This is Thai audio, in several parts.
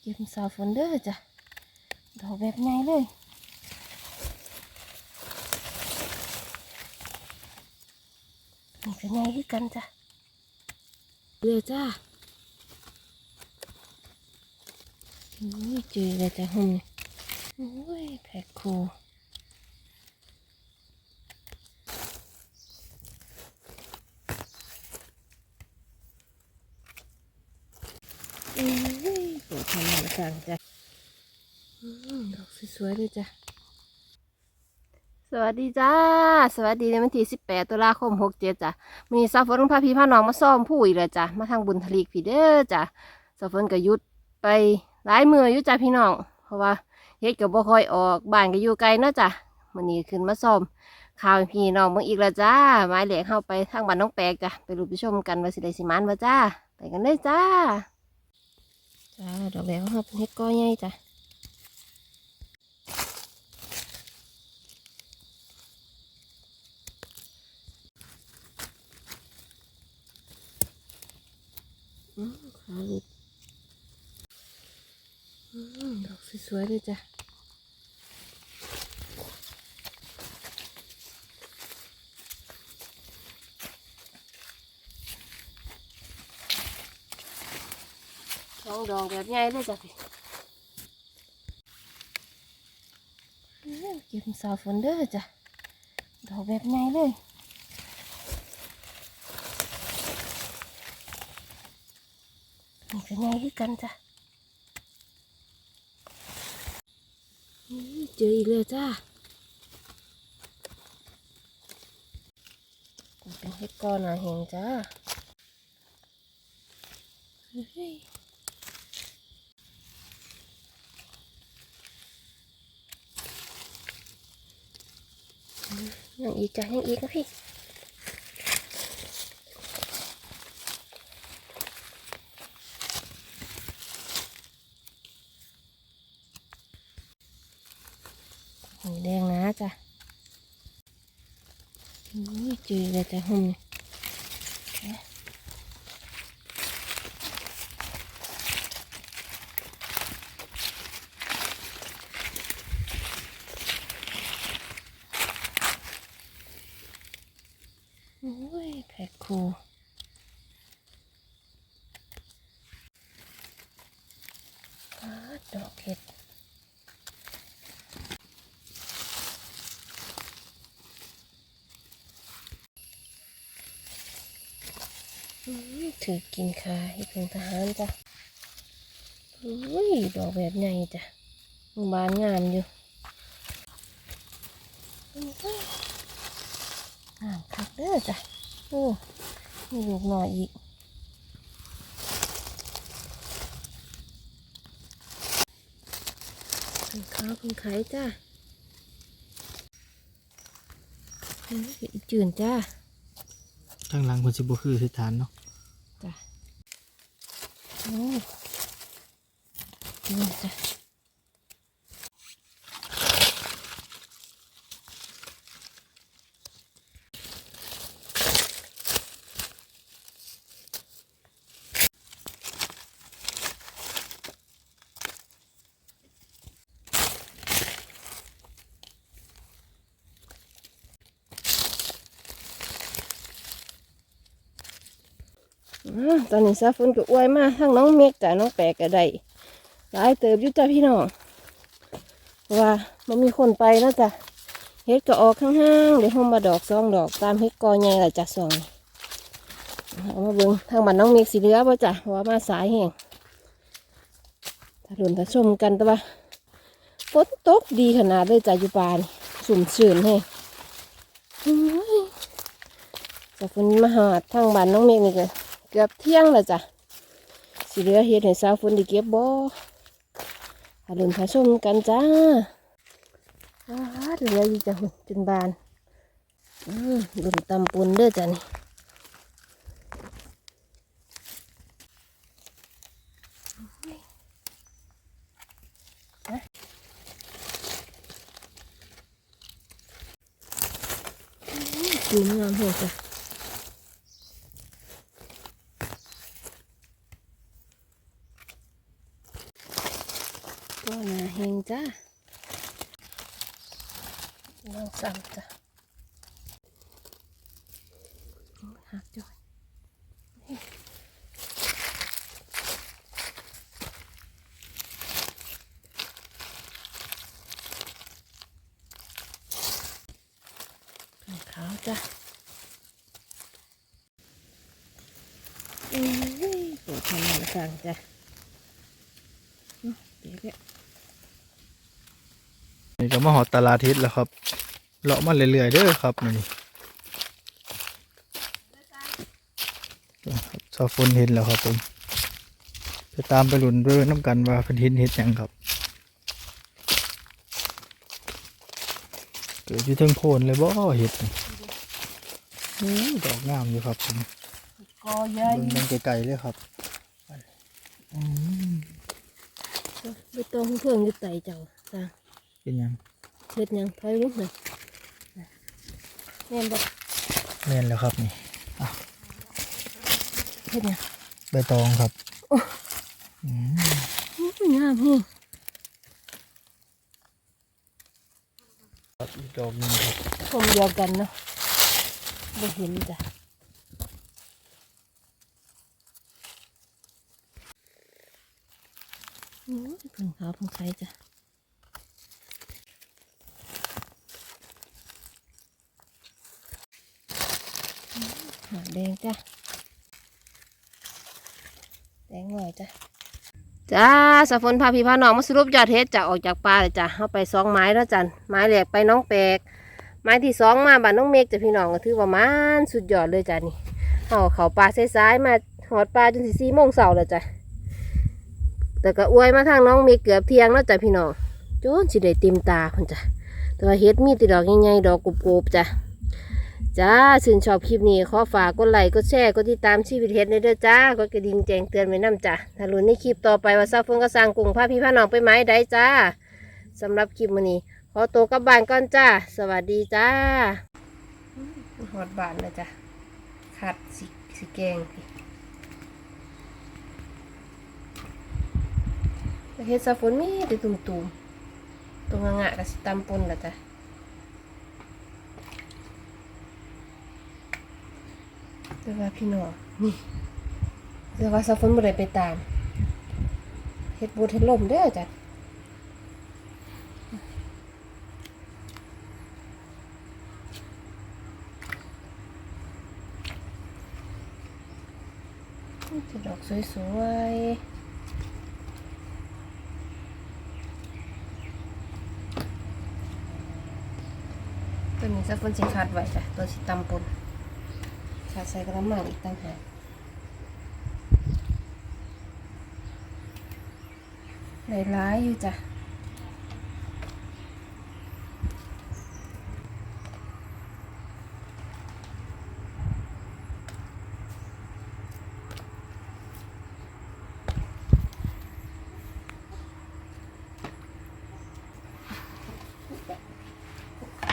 เก็บสาวฝนเด้อจ้ะดอกแบบไงเลยนี่ก็ไงคือกันจ้ะเรือจ้าอุ้ยจืดเลยจ้ะหุ่นี่อุ้ยแพ็คคูอุ้ยเปิด ทำหนังสั่งจ้ะอืมดอกสวยๆเลยจ้ะ สวัสดีจ้า สวัสดีในวันที่ 18 ตุลาคม 67 จ้ะ มีซาฝนพาพี่พาน้องมาซ่อมผู้อีกแล้วจ้ะ มาทางบุญทลีกพี่เด้อจ้ะซาฝนก็หยุดไปหลายมืออยู่จ้ะพี่น้อง เพราะว่าเฮ็ดก็บ่ค่อยออกบ้านก็อยู่ไกลเนาะจ้ะมื้อนี้ขึ้นมาซ่อมข่าวให้พี่น้องเบิ่งอีกแล้วจ้าไม้เหล็กเข้าไปทางบ้านน้องแปลกจ้ะ ไปรูปไปชมกันว่าสิได้สิมานบ่จ้า ไปกันเลยจ้า จ้าดอกแรกเขาเป็น ดอกสวยๆเลยจ้ะสองแบบใหญ่เลยจ้ะพี่เก็บสาวฝนเด้อจ้ะ ดอกแบบใหญ่เลยนี่ก็ไงคือกันจ้ะเจออีกแล้วจ้าเป็นเห็ดก้อนหนาเห็นจ้า เฮ้ย ยังอีกจ้ะยังอีกนะพี่หูแดงนะจ้ะนี่จืดเลยจ้ะหุ่มนี่โอ้ยแพูดอกเห็ดถือกินค่ะให้เพิ่งทหารจ้ะอุ้ย ดอกแบบใหญ่จ้ะบานงามอยู่งามคักเด้อจ้ะโอ้ มีลูกหน่อยอีกเพิ่งขาวเพิ่งไข่จ้ะอื้ออีกจืนจ้าทางหลังคนสิบุคือคือฐานเนาะ จ้ะโอ้นี่จ้ะอ่า ตอนนี้ซาฝนก็อวยมาทั้งน้องเมกจ้ะน้องแปะก็ได้หลายเติบยู่จ้ะพี่น้องว่ามันมีคนไปแล้วจ้ะเฮ็ดก็ออกข้างๆเดี๋ยวห้องมาดอกสองดอกตามเฮ็ดกอใหญ่ละจ้ะสองเอามาเบิ่งทางบ้านน้องเมกสีเหลือบ่จ้ะเพราะว่ามาสายแห้งถ้าหลุนถ้าชมกันแต่ว่าฝนตกดีขนาดเลยจ้ะอยู่ปานสุ่มชื่นแห้งอื้อจะฝนมาหาทางบ้านน้องเมกนี่ก็ เกือบเที่ยงแล้วจ้ะสิเหลือเฮ็ดให้สาวฝนได้เก็บบ่หาลืมพาชมกันจ้าอ้าเหลืออยู่จ้ะหุ่นจนบานอืมดุนตำปุนเด้อจ้ะนี่นะอืมงามหัวจ้ะ ก็น่าเฮงจ้า น้องสั่งจ้ะหักจ้อยขาวจ้ะอืมปวดทำหนังสั่งจ้ะเนาะเดี๋ยว นี่ยนี่ก็มาหอดตลาดทิศแล้วครับเลาะมาเรื่อยๆเด้อครับมื้อนี่ครับซาฟนเห็นแล้วครับผมไปตามไปหลุนเรื่อน้ำกันว่าเพิ่นเห็นเห็ดหยังครับเกิดอยู่เทิงโพนเลยบ่เห็ดนี่อื้อดอกงามอยู่ครับผมกอใหญ่เบิ่งยังไกลๆเลยครับอืมใบตองเพื่องอยู่ไตเจ้าจ้า เป็นหยังเฮ็ดหยังถอยลุกหน่อยแม่นบ่แม่นแล้วครับนี่เฮ็ดหยังใบตองครับอืมอื้องามแฮงครับอีกดอกหนึงครับชมเดียวกันเนาะบ่เห็นจ้ะโอ้ยเพิ่งขาวเพิ่งใสจ้ะอื้อหาแดงจ้ะแดงหน่อยจ้ะ จ้าสะฝนพาพี่พาน้องมาสรุปยอดเฮ็ดจะออกจากป่าเลยจ้ะเอาไปสองไม้แล้วจันไม้แรกไปน้องแปลกไม้ที่สองมาบ้านน้องเมฆจ้ะพี่น้องก็ถือว่ามันสุดยอดเลยจ้ะนี่เอาเขาป่าซ้ายๆมาหอดป่าจนสิสี่โมงเสาร์แล้วจ้ะแต่ก็อวยมาทางน้องเมฆเกือบเที่ยงแล้วจ้ะพี่น้องจนสิได้เต็มตาคนจ้ะแต่ว่าเฮ็ดมีแติดอกใหญ่ๆดอกกรุบๆจ้ะ จ้าชื่นชอบคลิปนี้ขอฝากกดไลค์กดแชร์กดติดตามชีวิตเฮ็ดในเด้อจ้ากดกระดิ่งแจ้งเตือนไว้นํจ้ะถ้าลุ้นในคลิปต่อไปว่าซาฟงก็สร้างกลุ่มพาพี่พาน้องไปไม้ใดจ้าสำหรับคลิปมื้อนี้ขอตัวกลับบ้านก่อนจ้า สวัสดีจ้าหอดบานเลยจ้ะขัดสิสิแกงเฮ็ดซาฝนมีแต่ตุ่มๆตรงงะๆกับสิตำปนละจ้ะ แต่ว่าพี่น้องนี่แต่ว่าซาฝนบ่ได้ไปตามเฮ็ดบูเฮ็ดลมเด้อจ้ะจะดอกสวยๆตัวนี้จะเป็นสีขาดไว้จ้ะตัวสีตำปน ขาดใส่กระมังอีกต่างหากหลายร้ายๆอยู่จ้ะ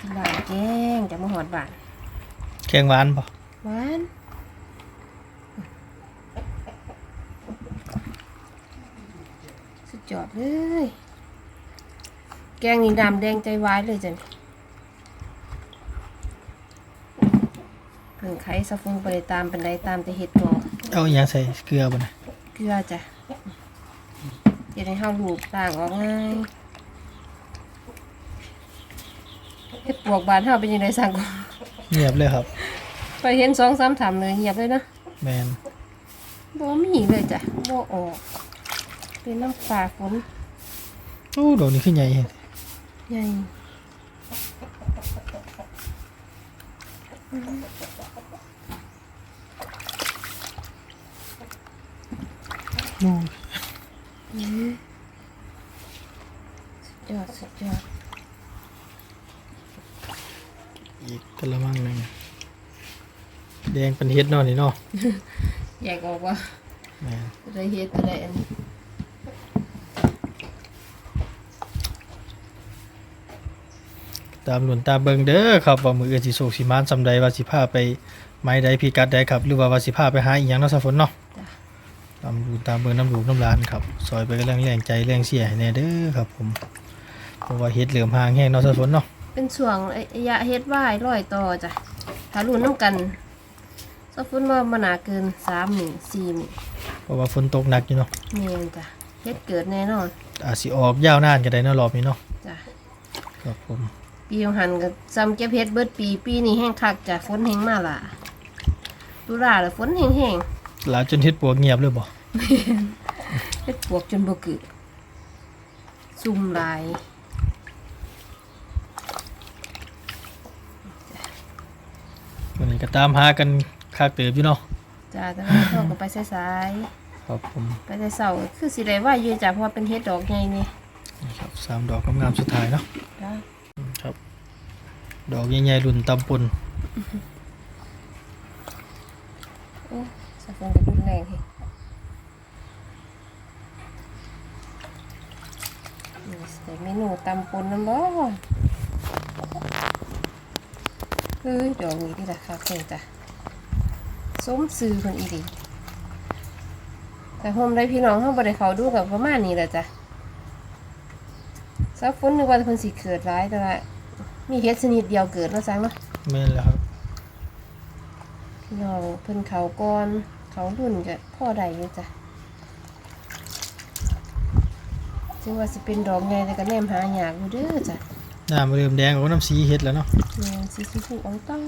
สิบาทแกงจะมาหอดบาทแกงหวานป่ะ หวาน สุดยอดเลยแกงนี่ดำแดงใจวายเลยจ้ะนี่เพิ่งไข่สะฟุงไปตามเป็นไรตามแต่เห็ดตัวเอาอหย่างใส่เกลือบ่นะเกลือจ้ะจะได้ห้าลูกต่างออกง่ายเห็ดปวกบานเฮาเป็นยังไงสั่งก่อนเงียบเลยครับไปเห็นสองสามถามเลยเงียบเลยนะแมนบ่มีเลยจ้ะบ่ออก เป็นน้ำฟ้าฝนโอ้ดอกนี้ขึ้นใหญ่เห็นใหญ่นู่สุดยอดสุดยอดอีกกระมังหนึ่งแดงเป็นเฮ็ดเนอนนี่เนาะแยกออกว่าแมนอะไรเฮ็ดอะไรอันนี้ ตามหลุนตามเบิงเด้อครับว่ามืออื่นสิโศกสิมานสำใดว่าสิพาไปไม้ใดพิกัดใดครับ หรือว่าว่าสิพาไปหาอีหยังเนาะสะฝนเนาะจ้ะตามดูตามเบิ่งน้ำดูน้ำร้านครับซอยไปก็แรงแรงใจแรงเสียให้แน่เด้อครับผมเพราะว่าเฮ็ดเหลื่อมห่างแห้งเนาะสะสนเนาะเป็นช่วงระยะเฮ็ดว่ายร้อยต่อจ้ะถ้ารุ่นน้ำกันซะฟุ้นว่ามันหนาเกินสามหมื่นสี่หมื่นเพราะว่าฝนตกหนักอยู่เนาะเมนจ้ะเฮ็ดเกิดแน่นอนอาจสิออกยาวนานก็ได้เนาะรอบนี้เนาะจ้ะครับผม ปีของหันก็จำเก็บเฮ็ดเบิดปี ปีนี้แห้งคักจ้ะฝนแห้งมาล่ะตุลาแล้วฝนแห้งแห้งหลายจนเฮ็ดปวกเงียบเลยบ่เฮ็ดปวกจนบ่เกิดซุ่มหลายวันนี้ก็ตามหากันคักเติบอยู่เนาะจ้ะแต่ว่าเขาก็ไปสายครับผมๆไปแต่เช้าๆคือสิได้ว่าอยู่จ้ะเพราะว่าเป็นเฮ็ดดอกใหญ่นี่ นี่ครับสามดอกงามๆสุดท้ายเนาะ จ้ะครับ ดอกใหญ่ๆรุ่นตำปนโอ้สะฟงก็รุนแรงเฮ้แต่เมนูตำปนน้ำบ่เฮ้ยดอกนี้ที่ราคาเพิ่นจ้ะสมซื้อเพิ่นอีดีแต่โฮมได้พี่น้องเฮาบ่ได้เขาดูกับประมาณนี้แหละจ้ะซับฝนนึกว่าเพิ่นสิเกิดหลายแต่ว่า มีเฮ็ดชนิดเดียวเกิดเนาะจังเนาะแม่นแล้วครับพี่น้องเพิ่นเขาก่อน เขารุ่นก็พ่อใดอยู่จ้ะถึงว่าสิเป็นดอกไงแต่ก็แนมหายากอยู่เด้อจ้ะหน้ามันเริ่มแดงออกน้ำสีเฮ็ดแล้วเนาะแม่นสีชมพูอ่องต้อง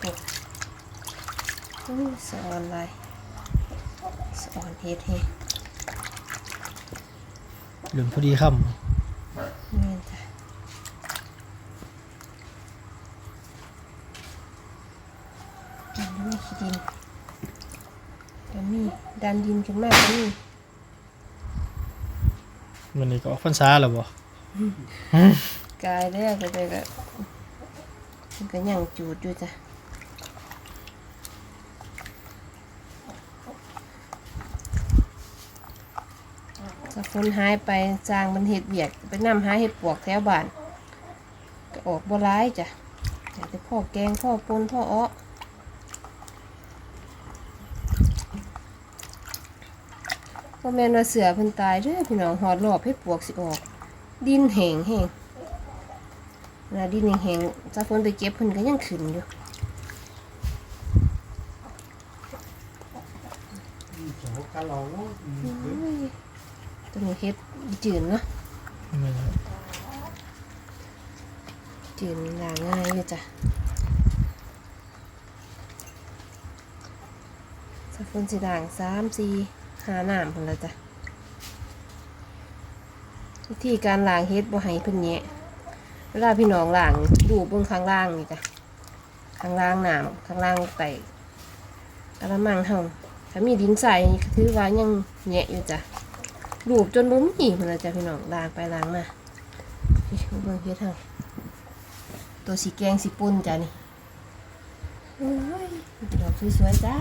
โอ้อุ้ยสะออนลายสะออนเฮ็ดเฮเหลือมพอดีค่แม่นจ้ะอันนี้ขี้ ดินเดี๋ยวมีดันดินขึ้นมาก็มีำวันนี้ก็ออกพรรษาแล้วบ่กายแรกก็เลยก็มันก็ยังจูดอยู่จ้ะถ้าฝนหายไปจางมันเห็ดเบียกไปนำหาเห็ดปวกแถวบ้านก็ออกบ่ร้ายจ้ะอยากจะพ่อแกงพ่อปนพ่ออ้อ พ่อแม่นว่าเสือเพิ่นตายเด้อพี่น้องหอดรอบเห็ดปวกสิออก ดินแห้งแห้งเวลาดินแห้งๆถ้าฝนไปเก็บเพิ่นก็ยังขึ้นอยู่อุ้ยตัวนี้เฮ็ดจืดเนาะแม่นครับจืดล้างง่ายอยู่จ้ะถ้าฝนสิล้างสามสี่ หาน้ำพุ่นละจ้ะวิธีการล้างเฮ็ดบ่ให้เพิ่นแยะเวลาพี่น้องล้างดูเบื้องข้างล่างนี่จ้ะข้างล่างน้ำข้างล่างไตกระมังเฮาถ้ามีดินใส่ถือว่ายังแยะอยู่จ้ะดูบจนบ่มีพุ่นละจ้ะพี่น้องล้างไปล้างมาเบิ่งเฮ็ดเฮาตัวสีแกงสีปุ่นจ้ะนี่โอ้ยดอกสวยๆจ้า